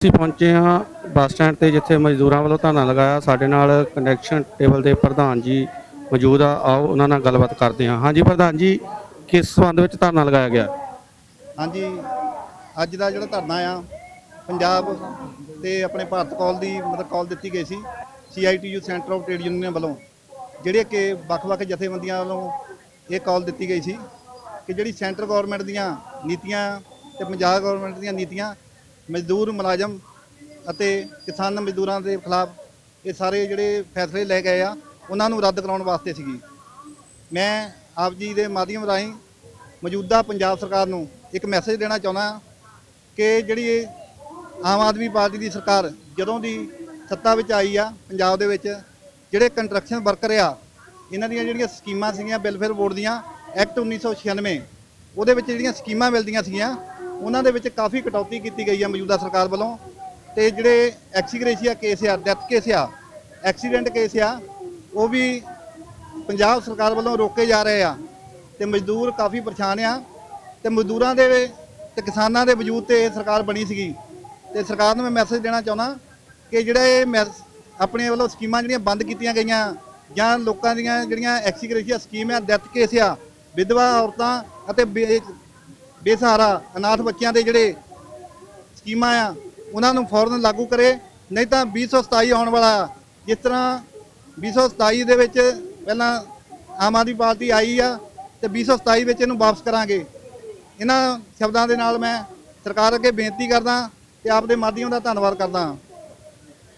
ਅਸੀਂ ਪਹੁੰਚੇ ਹਾਂ ਬੱਸ ਸਟੈਂਡ ਤੇ ਜਿੱਥੇ ਮਜ਼ਦੂਰਾਂ ਵੱਲੋਂ ਧਰਨਾ ਲਗਾਇਆ। ਸਾਡੇ ਨਾਲ ਕਨੈਕਸ਼ਨ ਟੇਬਲ ਦੇ ਪ੍ਰਧਾਨ ਜੀ ਮੌਜੂਦ ਆ। ਆਓ ਉਹਨਾਂ ਨਾਲ ਗੱਲਬਾਤ ਕਰਦੇ ਹਾਂ। ਹਾਂਜੀ ਪ੍ਰਧਾਨ ਜੀ, ਕਿਸ ਸੰਬੰਧ ਵਿੱਚ ਧਰਨਾ ਲਗਾਇਆ ਗਿਆ? ਹਾਂਜੀ, ਅੱਜ ਦਾ ਜਿਹੜਾ ਧਰਨਾ ਆ, ਪੰਜਾਬ ਤੇ ਆਪਣੇ ਭਾਰਤ ਕਾਲ ਦੀ ਮਤਲਬ ਕਾਲ ਦਿੱਤੀ ਗਈ ਸੀ CITU Centre of Trade Union ਵੱਲੋਂ, ਜਿਹੜੇ ਕਿ ਵੱਖ-ਵੱਖ ਜਥੇਬੰਦੀਆਂ ਵੱਲੋਂ ਇਹ ਕਾਲ ਦਿੱਤੀ ਗਈ ਸੀ ਕਿ ਜਿਹੜੀ ਸੈਂਟਰ ਗਵਰਨਮੈਂਟ ਦੀਆਂ ਨੀਤੀਆਂ ਤੇ ਪੰਜਾਬ ਗਵਰਨਮੈਂਟ ਦੀਆਂ ਨੀਤੀਆਂ ਮਜ਼ਦੂਰ ਮੁਲਾਜ਼ਮ ਅਤੇ ਕਿਸਾਨ ਮਜ਼ਦੂਰਾਂ ਦੇ ਖਿਲਾਫ ਇਹ ਸਾਰੇ ਜਿਹੜੇ ਫੈਸਲੇ ਲੈ ਗਏ ਆ, ਉਹਨਾਂ ਨੂੰ ਰੱਦ ਕਰਾਉਣ ਵਾਸਤੇ ਸੀਗੀ। ਮੈਂ ਆਪ ਜੀ ਦੇ ਮਾਧਿਅਮ ਰਾਹੀਂ ਮੌਜੂਦਾ ਪੰਜਾਬ ਸਰਕਾਰ ਨੂੰ ਇੱਕ ਮੈਸੇਜ ਦੇਣਾ ਚਾਹੁੰਦਾ ਕਿ ਜਿਹੜੀ ਆਮ ਆਦਮੀ ਪਾਰਟੀ ਦੀ ਸਰਕਾਰ ਜਦੋਂ ਦੀ ਸੱਤਾ ਵਿੱਚ ਆਈ ਆ, ਪੰਜਾਬ ਦੇ ਵਿੱਚ ਜਿਹੜੇ ਕੰਸਟਰਕਸ਼ਨ ਵਰਕਰ ਆ, ਇਹਨਾਂ ਦੀਆਂ ਜਿਹੜੀਆਂ ਸਕੀਮਾਂ ਸੀਗੀਆਂ ਵੈਲਫੇਅਰ ਬੋਰਡ ਦੀਆਂ ਐਕਟ 1996 ਉਹਦੇ ਵਿੱਚ ਜਿਹੜੀਆਂ ਸਕੀਮਾਂ ਮਿਲਦੀਆਂ ਸੀਗੀਆਂ ਉਹਨਾਂ ਦੇ ਵਿੱਚ ਕਾਫੀ ਕਟੌਤੀ ਕੀਤੀ ਗਈ ਆ ਮੌਜੂਦਾ ਸਰਕਾਰ ਵੱਲੋਂ। ਤੇ ਜਿਹੜੇ ਐਕਸੀਗ੍ਰੇਸ਼ੀਆ ਕੇਸ ਆ, ਡੈਥ ਕੇਸ ਆ, ਐਕਸੀਡੈਂਟ ਕੇਸ ਆ, ਉਹ ਵੀ ਪੰਜਾਬ ਸਰਕਾਰ ਵੱਲੋਂ ਰੋਕੇ ਜਾ ਰਹੇ ਆ। ਤੇ ਮਜ਼ਦੂਰ ਕਾਫੀ ਪਰੇਸ਼ਾਨ ਆ। ਤੇ ਮਜ਼ਦੂਰਾਂ ਦੇ ਤੇ ਕਿਸਾਨਾਂ ਦੇ ਵਜੂਦ ਤੇ ਇਹ ਸਰਕਾਰ ਬਣੀ ਸੀਗੀ। ਤੇ ਸਰਕਾਰ ਨੂੰ ਮੈਂ ਮੈਸੇਜ ਦੇਣਾ ਚਾਹੁੰਦਾ ਕਿ ਜਿਹੜਾ ਇਹ ਆਪਣੇ ਵੱਲੋਂ ਸਕੀਮਾਂ ਜਿਹੜੀਆਂ ਬੰਦ ਕੀਤੀਆਂ ਗਈਆਂ ਜਾਂ ਲੋਕਾਂ ਦੀਆਂ ਜਿਹੜੀਆਂ ਐਕਸੀਗ੍ਰੇਸ਼ੀਆ ਸਕੀਮ ਆ, ਡੈਥ ਕੇਸ ਆ, ਵਿਧਵਾ ਔਰਤਾਂ ਅਤੇ ਬੇ- ਬੇਸਹਾਰਾ ਅਨਾਥ ਬੱਚਿਆਂ ਦੇ ਜਿਹੜੇ ਸਕੀਮਾਂ ਆ, ਉਹਨਾਂ ਨੂੰ ਫੌਰਨ ਲਾਗੂ ਕਰੇ, ਨਹੀਂ ਤਾਂ 2027 ਆਉਣ ਵਾਲਾ ਆ। ਜਿਸ ਤਰ੍ਹਾਂ 2027 ਦੇ ਵਿੱਚ ਪਹਿਲਾਂ ਆਮ ਆਦਮੀ ਪਾਰਟੀ ਆਈ ਆ, ਤੇ 2027 ਵਿੱਚ ਇਹਨੂੰ ਵਾਪਸ ਕਰਾਂਗੇ ਇਹਨਾਂ ਸ਼ਬਦਾਂ ਦੇ ਨਾਲ ਮੈਂ ਸਰਕਾਰ ਅੱਗੇ ਬੇਨਤੀ ਕਰਦਾ ਤੇ ਆਪਦੇ ਮਾਧਿਅਮ ਦਾ ਧੰਨਵਾਦ ਕਰਦਾ ਹਾਂ